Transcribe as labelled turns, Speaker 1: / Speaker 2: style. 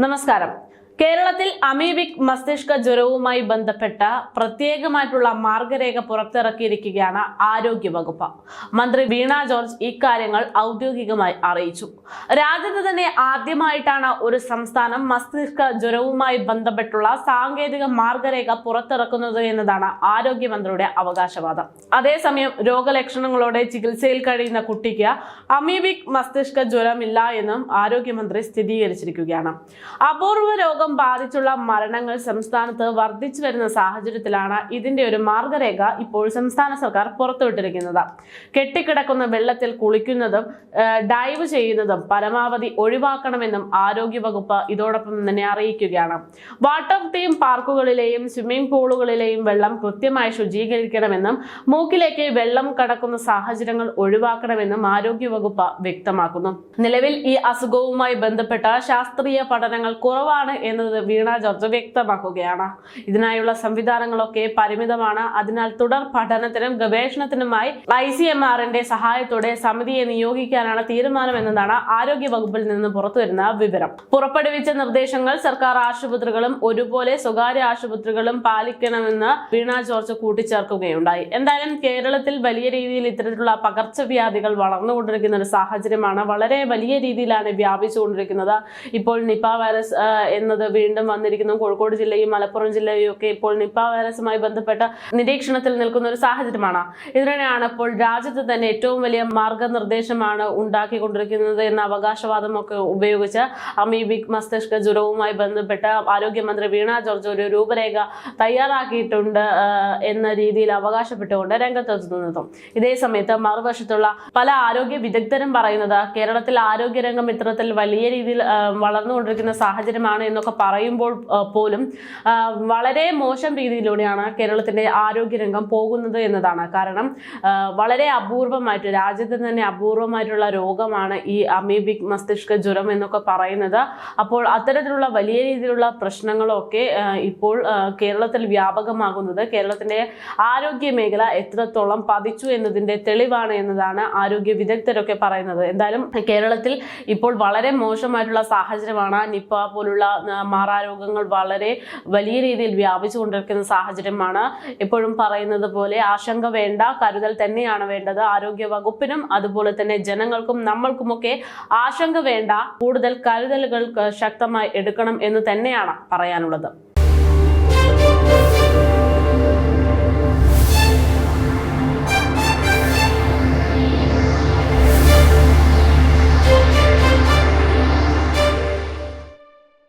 Speaker 1: നമസ്കാരം. കേരളത്തിൽ അമീബിക് മസ്തിഷ്ക ജ്വരവുമായി ബന്ധപ്പെട്ട പ്രത്യേകമായിട്ടുള്ള മാർഗരേഖ പുറത്തിറക്കിയിരിക്കുകയാണ് ആരോഗ്യ വകുപ്പ് മന്ത്രി വീണ ജോർജ് ഇക്കാര്യങ്ങൾ ഔദ്യോഗികമായി അറിയിച്ചു. രാജ്യത്ത് തന്നെ ആദ്യമായിട്ടാണ് ഒരു സംസ്ഥാനം മസ്തിഷ്ക ജ്വരവുമായി ബന്ധപ്പെട്ടുള്ള സാങ്കേതിക മാർഗരേഖ പുറത്തിറക്കുന്നത് എന്നതാണ് ആരോഗ്യമന്ത്രിയുടെ അവകാശവാദം. അതേസമയം രോഗലക്ഷണങ്ങളോടെ ചികിത്സയിൽ കഴിയുന്ന കുട്ടിക്ക് അമീബിക് മസ്തിഷ്ക ജ്വരമില്ല എന്നും ആരോഗ്യമന്ത്രി സ്ഥിരീകരിച്ചിരിക്കുകയാണ്. അപൂർവ രോഗം ബാധിച്ചുള്ള മരണങ്ങൾ സംസ്ഥാനത്ത് വർദ്ധിച്ചു വരുന്ന സാഹചര്യത്തിലാണ് ഇതിന്റെ ഒരു മാർഗരേഖ ഇപ്പോൾ സംസ്ഥാന സർക്കാർ പുറത്തുവിട്ടിരിക്കുന്നത്. കെട്ടിക്കിടക്കുന്ന വെള്ളത്തിൽ കുളിക്കുന്നതും ഡൈവ് ചെയ്യുന്നതും പരമാവധി ഒഴിവാക്കണമെന്നും ആരോഗ്യവകുപ്പ് ഇതോടൊപ്പം തന്നെ അറിയിക്കുകയാണ്. വാട്ടർ തീം പാർക്കുകളിലെയും സ്വിമ്മിംഗ് പൂളുകളിലെയും വെള്ളം കൃത്യമായി ശുചീകരിക്കണമെന്നും മൂക്കിലേക്ക് വെള്ളം കടക്കുന്ന സാഹചര്യങ്ങൾ ഒഴിവാക്കണമെന്നും ആരോഗ്യവകുപ്പ് വ്യക്തമാക്കുന്നു. നിലവിൽ ഈ അസുഖവുമായി ബന്ധപ്പെട്ട ശാസ്ത്രീയ പഠനങ്ങൾ കുറവാണ് എന്നത് വീണ ജോർജ് വ്യക്തമാക്കുകയാണ്. ഇതിനായുള്ള സംവിധാനങ്ങളൊക്കെ പരിമിതമാണ്. അതിനാൽ തുടർ പഠനത്തിനും ഗവേഷണത്തിനുമായി ഐ സി എം ആറിന്റെ സഹായത്തോടെ സമിതിയെ നിയോഗിക്കാനാണ് തീരുമാനമെന്നതാണ് ആരോഗ്യ വകുപ്പിൽ നിന്ന് പുറത്തുവരുന്ന വിവരം. പുറപ്പെടുവിച്ച നിർദ്ദേശങ്ങൾ സർക്കാർ ആശുപത്രികളും ഒരുപോലെ സ്വകാര്യ ആശുപത്രികളും പാലിക്കണമെന്ന് വീണ ജോർജ് കൂട്ടിച്ചേർക്കുകയുണ്ടായി. എന്തായാലും കേരളത്തിൽ വലിയ രീതിയിൽ ഇത്തരത്തിലുള്ള പകർച്ചവ്യാധികൾ വളർന്നുകൊണ്ടിരിക്കുന്ന ഒരു സാഹചര്യമാണ് വളരെ വലിയ രീതിയിലാണ് വ്യാപിച്ചുകൊണ്ടിരിക്കുന്നത്. ഇപ്പോൾ നിപ വൈറസ് ആ, എന്നത് വീണ്ടും വന്നിരിക്കുന്നു. കോഴിക്കോട് ജില്ലയും മലപ്പുറം ജില്ലയും ഒക്കെ ഇപ്പോൾ നിപ വൈറസുമായി ബന്ധപ്പെട്ട നിരീക്ഷണത്തിൽ നിൽക്കുന്ന ഒരു സാഹചര്യമാണ്. ഇതിനാണ് ഇപ്പോൾ രാജ്യത്ത് തന്നെ ഏറ്റവും വലിയ മാർഗനിർദ്ദേശമാണ് ഉണ്ടാക്കിക്കൊണ്ടിരിക്കുന്നത് എന്ന അവകാശവാദമൊക്കെ ഉപയോഗിച്ച് അമീബിക് മസ്തിഷ്ക ജ്വരവുമായി ബന്ധപ്പെട്ട ആരോഗ്യമന്ത്രി വീണ ജോർജ് ഒരു രൂപരേഖ തയ്യാറാക്കിയിട്ടുണ്ട് എന്ന രീതിയിൽ അവകാശപ്പെട്ടുകൊണ്ട് രംഗത്തെത്തുന്നതും ഇതേ സമയത്ത് മറുവശത്തുള്ള പല ആരോഗ്യ വിദഗ്ധരും പറയുന്നത് കേരളത്തിൽ ആരോഗ്യരംഗം ഇത്തരത്തിൽ വലിയ രീതിയിൽ വളർന്നുകൊണ്ടിരിക്കുന്ന സാഹചര്യമാണ് എന്നൊക്കെ പറയുമ്പോൾ പോലും വളരെ മോശം രീതിയിലൂടെയാണ് കേരളത്തിന്റെ ആരോഗ്യരംഗം പോകുന്നത് എന്നതാണ്. കാരണം വളരെ അപൂർവമായിട്ട് രാജ്യത്ത് തന്നെ അപൂർവമായിട്ടുള്ള രോഗമാണ് ഈ അമീബിക് മസ്തിഷ്ക ജ്വരം എന്നൊക്കെ പറയുന്നത്. അപ്പോൾ അത്തരത്തിലുള്ള വലിയ രീതിയിലുള്ള പ്രശ്നങ്ങളൊക്കെ ഇപ്പോൾ കേരളത്തിൽ വ്യാപകമാകുന്നത് കേരളത്തിന്റെ ആരോഗ്യ മേഖല എത്രത്തോളം പതിച്ചു എന്നതിന്റെ തെളിവാണ് എന്നതാണ് ആരോഗ്യ വിദഗ്ധരൊക്കെ പറയുന്നത്. എന്തായാലും കേരളത്തിൽ ഇപ്പോൾ വളരെ മോശമായിട്ടുള്ള സാഹചര്യമാണ് നിപ്പ പോലുള്ള മാറാരോഗങ്ങൾ വളരെ വലിയ രീതിയിൽ വ്യാപിച്ചു കൊണ്ടിരിക്കുന്ന സാഹചര്യമാണ്. എപ്പോഴും പറയുന്നത് പോലെ ആശങ്ക വേണ്ട കരുതൽ തന്നെയാണ് വേണ്ടത്. ആരോഗ്യ വകുപ്പിനും അതുപോലെ തന്നെ ജനങ്ങൾക്കും നമ്മൾക്കുമൊക്കെ ആശങ്ക വേണ്ട. കൂടുതൽ കരുതലുകൾ ശക്തമായി എടുക്കണം എന്ന് തന്നെയാണ് പറയാനുള്ളത്.